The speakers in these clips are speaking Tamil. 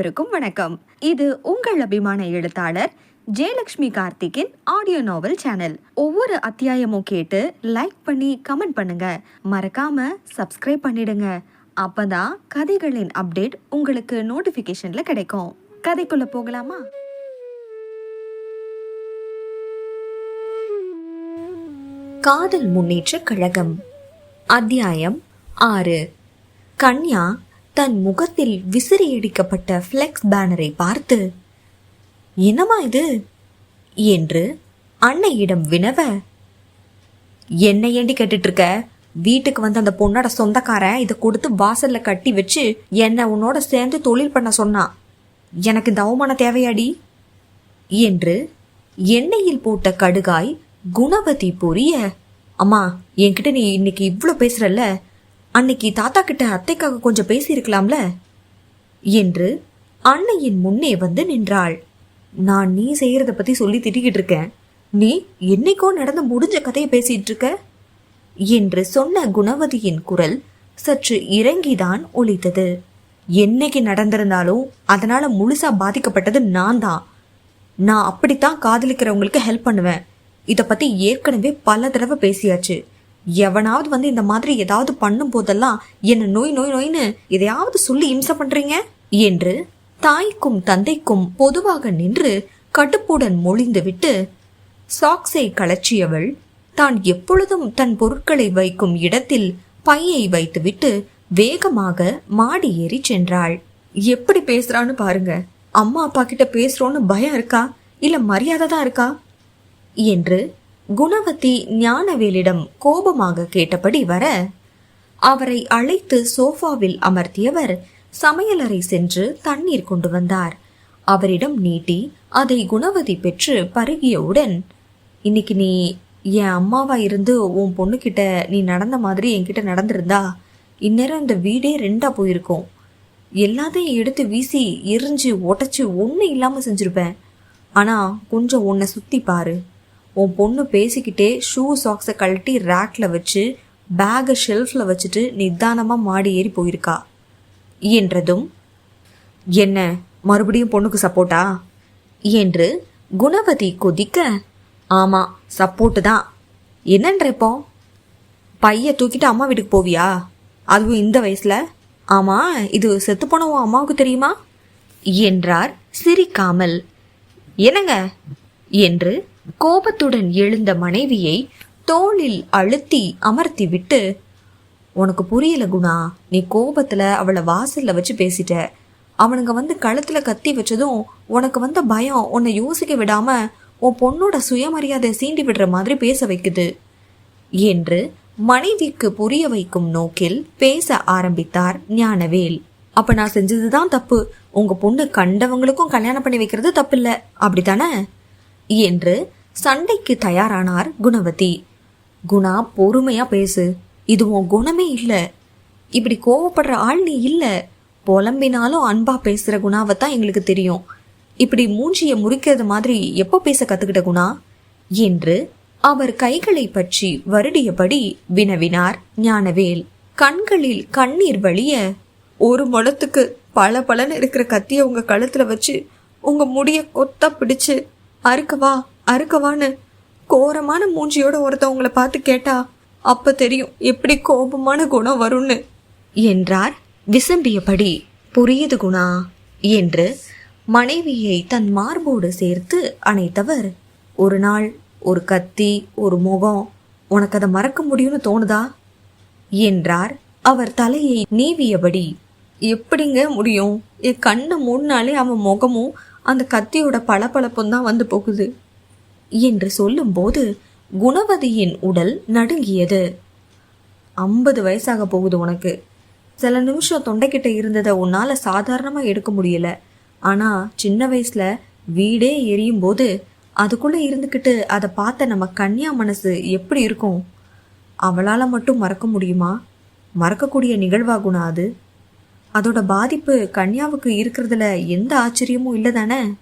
அனைவருக்கும் வணக்கம். இது உங்கள் அபிமான எழுத்தாளர் ஜெயலக்ஷ்மி கார்த்திக்கின் ஆடியோ நாவல் சேனல் ஒவ்வொரு அத்தியாயமும் கேட்டு லைக் பண்ணி கமெண்ட் பண்ணுங்க. மறக்காம சப்ஸ்கிரைப் பண்ணிடுங்க. அப்பதான் கதைகளின் அப்டேட் உங்களுக்கு நோட்டிபிகேஷன்ல கிடைக்கும். கதைக்குள்ள போகலாமா? காதல் முன்னேற்ற கழகம். அத்தியாயம் ஆறு. கன்யா தன் முகத்தில் விசிறியடிக்கப்பட்ட ஃப்ளெக்ஸ் பேனரை பார்த்து என்னம்மா இது? என்று அன்னையிடம் வினவ என்ன ஏண்டி கேட்டுட்டு இருக்க வீட்டுக்கு வந்து அந்த பொண்ணோட சொந்தக்காரன் இதை கொடுத்து வாசல்ல கட்டி வச்சு என்னை உன்னோட சேர்ந்து தொழில் பண்ண சொன்னான் எனக்கு இந்த அவமானம் தேவையாடி? என்று எண்ணெயில் போட்ட கடுகாய் குணவதி புரிய அம்மா என்கிட்ட நீ இன்னைக்கு இவ்வளோ பேசுறல்ல? அன்னைக்கு தாத்தா கிட்ட அத்தைக்காக கொஞ்சம் பேசியிருக்கலாம்ல? என்று அன்னையின் முன்னே வந்து நின்றாள். நான் நீ செய்யறத பத்தி சொல்லி திட்டிக்கிட்டு இருக்கேன். நீ என்னைக்கோ நடந்து முடிஞ்ச கதையை பேசிட்டு இருக்க? என்று சொன்ன குணவதியின் குரல் சற்று இறங்கிதான் ஒலித்தது. என்னைக்கு நடந்திருந்தாலும் அதனால முழுசா பாதிக்கப்பட்டது நான் தான். நான் அப்படித்தான் காதலிக்கிறவங்களுக்கு ஹெல்ப் பண்ணுவேன். இத பத்தி ஏற்கனவே பல தடவை பேசியாச்சு. எவனாவது வந்து இந்த மாதிரி ஏதாவது பண்ணும் போதெல்லாம் என்ன நோய் நோய் நோய்னு எதையாவது சொல்லி இம்சை பண்றீங்க? என்று தாய்க்கும் தந்தைக்கும் பொதுவாக நின்று கடுப்புடன் மொழிந்துவிட்டு சாக்ஸை கலச்சியவள் தான் எப்பொழுதும் தன் பொருட்களை வைக்கும் இடத்தில் பையை வைத்துவிட்டு வேகமாக மாடி ஏறி சென்றாள். எப்படி பேசுறான்னு பாருங்க. அம்மா அப்பா கிட்ட பேசுறோன்னு பயம் இருக்கா? இல்ல மரியாதை தான் இருக்கா? என்று குணவதி ஞானவேலிடம் கோபமாக கேட்டபடி வர அவரை அழைத்து சோஃபாவில் அமர்த்தியவர் சமையலறை சென்று தண்ணீர் கொண்டு வந்தார். அவரிடம் நீட்டி அதை குணவதி பெற்று பருகியவுடன் இன்னைக்கு நீ என் அம்மாவா இருந்து உன் பொண்ணுக்கிட்ட நீ நடந்த மாதிரி என்கிட்ட நடந்திருந்தா? இந்நேரம் இந்த வீடே ரெண்டா போயிருக்கும். எல்லாத்தையும் எடுத்து வீசி எரிஞ்சு உடைச்சு ஒன்றும் இல்லாம செஞ்சிருப்பேன். ஆனா கொஞ்சம் உன்னை சுத்தி பாரு. உன் பொண்ணு பேசிக்கிட்டே ஷூ சாக்ஸை கழட்டி ரேக்கில் வச்சு பேகை ஷெல்ஃபில் வச்சுட்டு நிதானமாக மாடி ஏறி போயிருக்கா. என்றதும் என்ன மறுபடியும் பொண்ணுக்கு சப்போர்ட்டா என்று குணவதி கொதிக்க ஆமாம் சப்போர்ட்டு தான். என்னன்ற இப்போ? பைய தூக்கிட்டு அம்மா வீட்டுக்கு போவியா? அதுவும் இந்த வயசில்? ஆமாம் இது செத்து போன உன் அம்மாவுக்கு தெரியுமா? என்றார் சிரிக்காமல். என்னங்க? என்று கோபத்துடன் எழுந்த மனைவியை தோளில் அழுத்தி அமர்த்தி விட்டு உனக்கு புரியல குணா நீ கோபத்துல அவளை வாசல்ல வச்சு பேசிட்ட. அவனுங்க வந்து கழுத்துல கத்தி வச்சதும் உனக்கு வந்த பயம் உன்னை யோசிக்க விடாம உன் பொண்ணோட சுயமரியாதை சீண்டி விடுற மாதிரி பேச வைக்குது என்று மனைவிக்கு புரிய வைக்கும் நோக்கில் பேச ஆரம்பித்தார் ஞானவேல். அப்ப நான் செஞ்சதுதான் தப்பு. உங்க பொண்ணு கண்டவங்களுக்கும் கல்யாணம் பண்ணி வைக்கிறது தப்பில்ல. அப்படித்தானே? என்று சண்டைக்கு தயாரானார் குணவதி. குணா பொறுமையா பேசு. இது உன் குணமே இல்லை. இப்படி கோவப்படுற ஆள் நீ இல்லை. புலம்பினாலும் அன்பா பேசுற குணாவை தான் எங்களுக்கு தெரியும். இப்படி மூஞ்சிய முறிக்கிறது மாதிரி எப்போ பேச கத்துக்கிட்ட குணா? என்று அவர் கைகளை பற்றி வருடியபடி வினவினார் ஞானவேல். கண்களில் கண்ணீர் வழிய ஒரு முளத்துக்கு பல பலன்னு இருக்கிற கத்திய உங்க கழுத்துல வச்சு உங்க முடிய கொத்தா பிடிச்சு அறுக்கவா? அறுக்கவான்னு கோரமான மூஞ்சியோட ஒருத்தவங்களை பார்த்து கேட்டா அப்ப தெரியும் எப்படி கோபமான குணம் வரும்னு. என்றார் விசம்பியபடி புரியுது குணா என்று மனைவியை தன் மார்போடு சேர்த்து அணைத்தவர். ஒரு நாள் ஒரு கத்தி ஒரு முகம் உனக்கு அதை மறக்க முடியும்னு தோணுதா? என்றார். அவர் தலையை நீவியபடி எப்படிங்க முடியும்? என் கண்ணை மூடினாலே அவன் முகமும் அந்த கத்தியோட பளபளப்பும் தான் வந்து போகுது. என்று சொல்லும்போது குணவதியின் உடல் நடுங்கியது. ஐம்பது வயசாக போகுது உனக்கு. சில நிமிஷம் தொண்டைக்கிட்ட இருந்ததை உன்னால சாதாரணமா எடுக்க முடியல. ஆனா சின்ன வயசுல வீடே எரியும் போது அதுக்குள்ள இருந்துக்கிட்டு அதை பார்த்த நம்ம கன்னியா மனசு எப்படி இருக்கும்? அவளால மட்டும் மறக்க முடியுமா? மறக்கக்கூடிய நிகழ்வாகுணா அது? அதோட பாதிப்பு கன்யாவுக்கு இருக்கிறதுல எந்த ஆச்சரியமும் இல்லதானே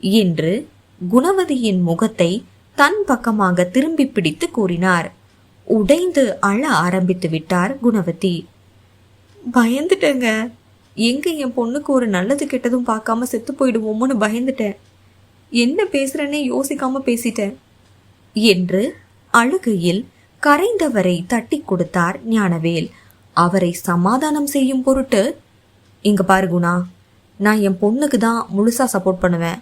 என்று குணவதியின் முகத்தை தன் பக்கமாக திரும்பி பிடித்து கூறினார். உடைந்து அழ ஆரம்பித்து விட்டார் குணவதி. பயந்துட்டேங்க. எங்க என் பொண்ணுக்கு ஒரு நல்லது கெட்டதும் பார்க்காம செத்து போயிடுவோமோன்னு பயந்துட்டேன். என்ன பேசுறேன்னே யோசிக்காம பேசிட்டேன். என்று அழுகையில் கரைந்தவரை தட்டி கொடுத்தார் ஞானவேல். அவரை சமாதானம் செய்யும் பொருட்டு இங்க பாரு குணா நான் என் பொண்ணுக்கு தான் முழுசா சப்போர்ட் பண்ணுவேன்.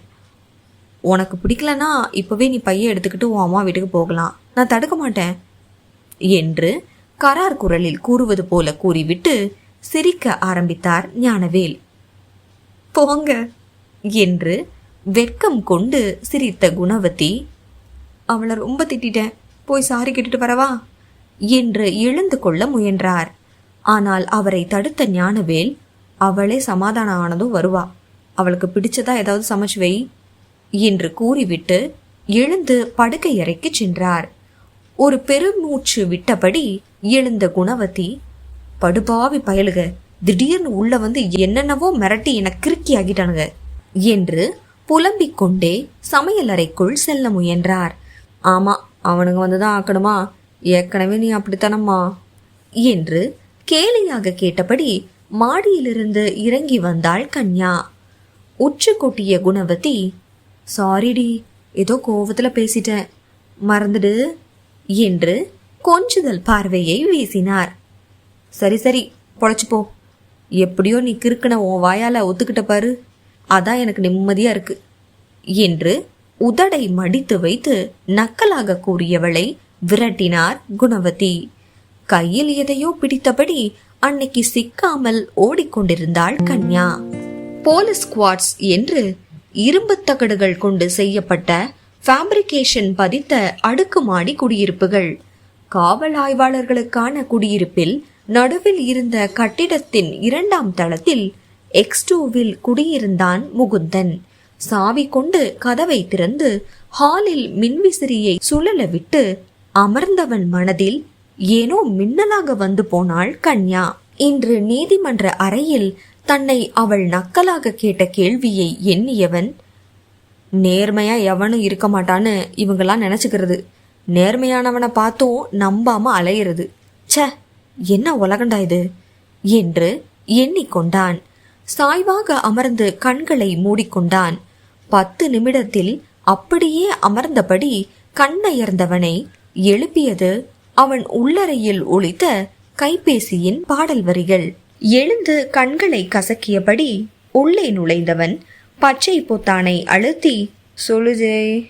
உனக்கு பிடிக்கலனா இப்பவே நீ பைய எடுத்துக்கிட்டு உன் அம்மா வீட்டுக்கு போகலாம். நான் தடுக்க மாட்டேன். என்று கரார் குரலில் கூறுவது போல கூறிவிட்டு சிரிக்க ஆரம்பித்தார் ஞானவேல். போங்க என்று வெட்கம் கொண்டு சிரித்த குணவதி அவளை ரொம்ப திட்டிட்டேன். போய் சாரி கேட்டுட்டு வரவா? என்று எழுந்து கொள்ள முயன்றார். ஆனால் அவரை தடுத்த ஞானவேல் அவளே சமாதானம் ஆனதும் வருவா. அவளுக்கு பிடிச்சதா ஏதாவது சமைச்சு வை. என்று கூறிவிட்டு எழுந்து படுக்கை அறைக்கு சென்றார். ஒரு பெருமூச்சு விட்டபடி எழுந்த குணவதி படுபாவி பயலுக திடீர்னு உள்ள வந்து என்னென்னவோ மிரட்டி என கிறுக்கி ஆகிட்டானுங்க என்று புலம்பிக் கொண்டே சமையல் அறைக்குள் செல்ல முயன்றார். ஆமா அவனுங்க வந்துதான் ஆக்கணுமா? ஏற்கனவே நீ அப்படித்தானம்மா? என்று கேலியாக கேட்டபடி மாடியிலிருந்து இறங்கி வந்தாள் கன்யா. உச்சு கொட்டிய குணவதி சாரிடி ஏதோ கோவத்தில் பேசிட்டேன். மறந்துடு. என்று கொஞ்சுதல் பார்வையை வீசினார். சரி சரி பொழைச்சிப்போ எப்படியோ நீ கிறுக்கின உன் வாயால் ஒத்துக்கிட்ட பாரு. அதான் எனக்கு நிம்மதியாக இருக்கு. என்று உதடை மடித்து வைத்து நக்கலாக கூறியவளை விரட்டினார் குணவதி. கையில் எதையோ பிடித்தபடி அன்னைக்கு சிக்காமல் ஓடிக்கொண்டிருந்தாள் கன்யா. போலீஸ் ஸ்குவாட்ஸ் என்று இரும்பு தகடுகள் கொண்டு செய்யப்பட்ட ஃபேப்ரிகேஷன் பதித்த அடுக்குமாடி குடியிருப்புகள். காவல் ஆய்வாளர்களுக்கான குடியிருப்பில் நடுவில் இருந்த கட்டிடத்தின் இரண்டாம் தளத்தில் எக்ஸ் டூவில் குடியிருந்தான் முகுந்தன். சாவி கொண்டு கதவை திறந்து ஹாலில் மின்விசிறியை சுழல விட்டு அமர்ந்தவன் மனதில் ஏனோ மின்னலாக வந்து போனாள் கன்யா. இன்று நீதிமன்ற அறையில் தன்னை அவள் நக்கலாக கேட்ட கேள்வியை எண்ணியவன் நேர்மையா எவனும் இருக்க மாட்டான்னு இவங்கெல்லாம் நினைச்சுக்கிறது. நேர்மையானவனை பார்த்தும் நம்பாம அலையிறது. ச என்ன உலகண்டா இது? என்று எண்ணிக்கொண்டான். சாய்வாக அமர்ந்து கண்களை மூடிக்கொண்டான். பத்து நிமிடத்தில் அப்படியே அமர்ந்தபடி கண்ணயர்ந்தவனை எழுப்பியது அவன் உள்ளறையில் ஒழித்த கைபேசியின் பாடல் வரிகள் எழுந்து கண்களை கசக்கியபடி உள்ளே நுழைந்தவன் பச்சை பொத்தானை அழுத்தி சொல்லுஜே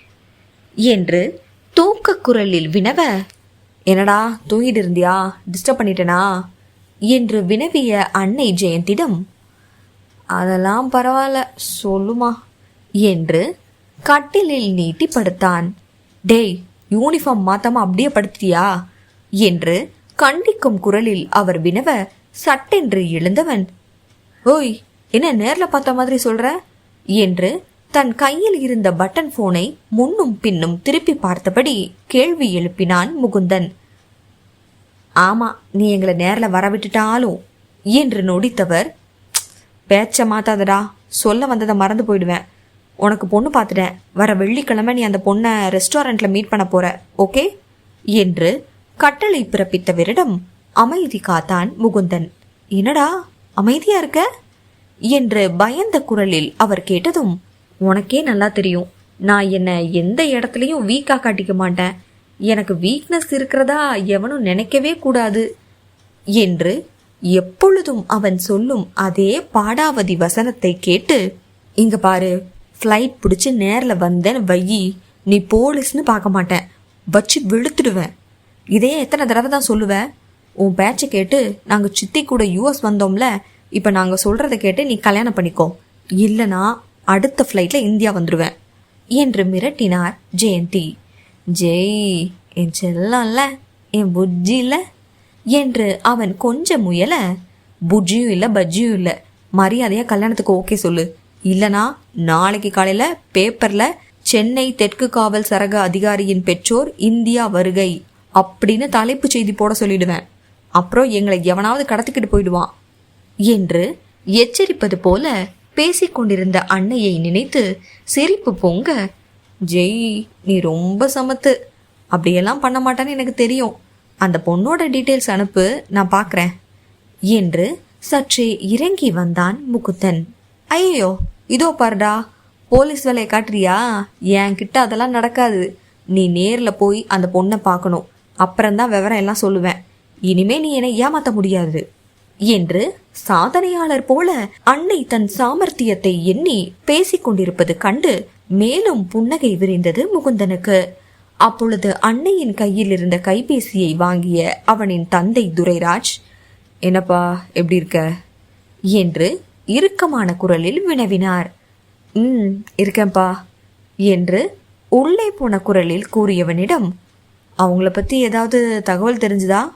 என்று தூக்க குரலில் வினவ என்னடா தூங்கிட்டு இருந்தியா? டிஸ்டர்ப் பண்ணிட்டனா? என்று வினவிய அன்னை ஜெயந்திடம் அதெல்லாம் பரவாயில்ல சொல்லுமா? என்று கட்டிலில் நீட்டி படுத்தான். டேய் யூனிஃபார்ம் மாத்தாம அப்படியே படுத்தியா என்று கண்டிக்கும் குரலில் அவர் வினவ சட்டென்று எழுந்தவன். ஓய் என்ன நேர்ல பார்த்த மாதிரி சொல்ற? என்று தன் கையில் இருந்த பட்டன் போனை முன்னும் பின்னும் திருப்பி பார்த்தபடி கேள்வி எழுப்பினான் முகுந்தன். ஆமா நீ எங்களை நேர்ல வர விட்டுட்டாலும் என்று நொடித்தவர். பேச்ச மாத்தாதடா சொல்ல வந்ததை மறந்து போயிடுவேன். உனக்கு பொண்ணு பார்த்துட்டேன். வர வெள்ளிக்கிழமை நீ அந்த பொண்ணை ரெஸ்டாரண்ட்ல மீட் பண்ண போற ஓகே என்று கட்டளை பிறப்பித்தவரிடம் அமைதி காத்தான் முகுந்தன். என்னடா அமைதியா இருக்க? என்று பயந்த குரலில் அவர் கேட்டதும் உனக்கே நல்லா தெரியும். நான் என்ன எந்த இடத்துலையும் வீக்கா காட்டிக்க மாட்டேன். எனக்கு வீக்னஸ் இருக்கிறதா எவனும் நினைக்கவே கூடாது. என்று எப்பொழுதும் அவன் சொல்லும் அதே பாடாவதி வசனத்தை கேட்டு இங்க பாரு ஃப்ளைட் பிடிச்சி நேரில் வந்தேன்னு வையி நீ போலீஸ்னு பார்க்க மாட்டேன். வச்சு வெளுத்துடுவேன். இதையே எத்தனை தடவை தான் சொல்லுவேன். உன் பேச்சை கேட்டு நாங்கள் சித்தி கூட யூஎஸ் வந்தோம்ல இப்போ நாங்கள் சொல்கிறத கேட்டு நீ கல்யாணம் பண்ணிக்கோ. இல்லைனா அடுத்த ஃப்ளைட்டில் இந்தியா வந்துடுவேன் என்று மிரட்டினார் ஜெயந்தி ஜெய் என் செல்லம்ல என் புஜ்ஜி இல்லை என்று அவன் கொஞ்சம் முயல புஜ்ஜியும் இல்லை பஜ்ஜியும் இல்லை. மரியாதையாக கல்யாணத்துக்கு ஓகே சொல்லு. இல்லைனா நாளைக்கு காலையில் பேப்பரில் சென்னை தெற்கு காவல் சரக அதிகாரியின் பெற்றோர் இந்தியா வருகை அப்படின்னு தலைப்பு செய்தி போட சொல்லிடுவேன். அப்புறம் எங்களை எவனாவது கடத்திக்கிட்டு போயிடுவான் என்று எச்சரிப்பது போல பேசிக்கொண்டிருந்த அன்னையை நினைத்து சிரிப்பு பொங்க ஜெய் நீ ரொம்ப சமத்து. அப்படியெல்லாம் பண்ண மாட்டான்னு எனக்கு தெரியும். அந்த பொண்ணோட டீட்டெயில்ஸ் அனுப்பு நான் பார்க்குறேன் என்று சற்றே இறங்கி வந்தான் முகுந்தன் ஐயோ இதோ பாருடா போலீஸ் வேலையை காட்டுறியா? என்கிட்ட அதெல்லாம் நடக்காது. நீ நேரில் போய் அந்த பொண்ணை பார்க்கணும். அப்புறம்தான் விவரம் எல்லாம் சொல்லுவேன். இனிமே நீ என்னை ஏமாத்த முடியாது என்று சாதனையாளர் போல அன்னை தன் சாமர்த்தியத்தை எண்ணி பேசிக் கொண்டிருப்பது கண்டு மேலும் புன்னகை விரிந்தது முகுந்தனுக்கு. அப்பொழுது அன்னையின் கையில் இருந்த கைபேசியை வாங்கிய அவனின் தந்தை துரைராஜ் என்னப்பா எப்படி இருக்க? என்று இறுக்கமான குரலில் வினவினார். ம் இருக்கேன்பா என்று உள்ளே போன குரலில் கூறியவனிடம் அவங்கள பத்தி ஏதாவது தகவல் தெரிஞ்சுதா?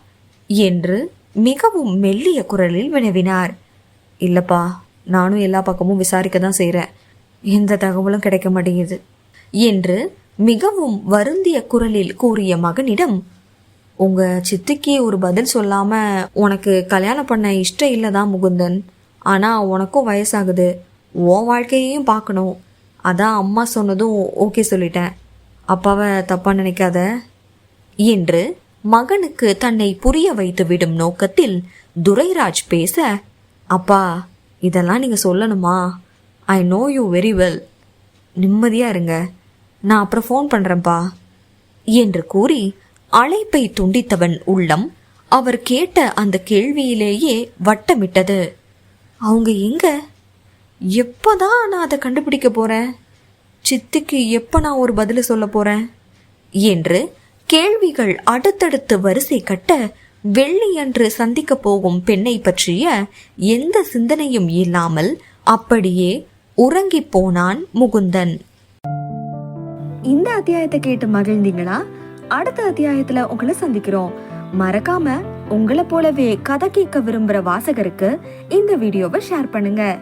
என்று மிகவும் மெல்லிய குரலில் வினவினார். இல்லப்பா நானும் எல்லா பக்கமும் விசாரிக்க தான் செய்கிறேன் எந்த தகவலும் கிடைக்க மாட்டேங்குது என்று மிகவும் வருந்திய குரலில் கூறிய மகனிடம் உங்க சித்திக்கு ஒரு பதில் சொல்லாம உனக்கு கல்யாணம் பண்ண இஷ்டம் இல்லைதான் முகுந்தன். ஆனா உனக்கும் வயசாகுது. உன் வாழ்க்கையையும் பார்க்கணும். அதான் அம்மா சொன்னதும் ஓகே சொல்லிட்டேன். அப்பாவை தப்பா நினைக்காத என்று மகனுக்கு தன்னை புரிய வைத்து விடும் நோக்கத்தில் துரைராஜ் பேச அப்பா இதெல்லாம் நீங்க சொல்லணுமா? I know you very well நிம்மதியா இருங்க. நான் அப்புறம் ஃபோன் பண்றேன்ப்பா. என்று கூறி அழைப்பை துண்டித்தவன் உள்ளம் அவர் கேட்ட அந்த கேள்வியிலேயே வட்டமிட்டது. அவங்க எங்க? எப்போதான் நான் அதை கண்டுபிடிக்க போறேன்? சித்திக்கு எப்ப நான் ஒரு பதில் சொல்ல போறேன்? என்று கேள்விகள் அடுத்தடுத்து வரிசை கட்ட வெள்ளியன்று சந்திக்க போகும் பெண்ணை பற்றிய எந்த சிந்தனையும் இல்லாமல் அப்படியே உறங்கி போனான் முகுந்தன். இந்த அத்தியாயத்தை கேட்டு மகிழ்ந்தீங்களா? அடுத்த அத்தியாயத்துல உங்களை சந்திக்கிறோம். மறக்காம உங்களை போலவே கதை கேட்க விரும்புற வாசகருக்கு இந்த வீடியோவை ஷேர் பண்ணுங்க.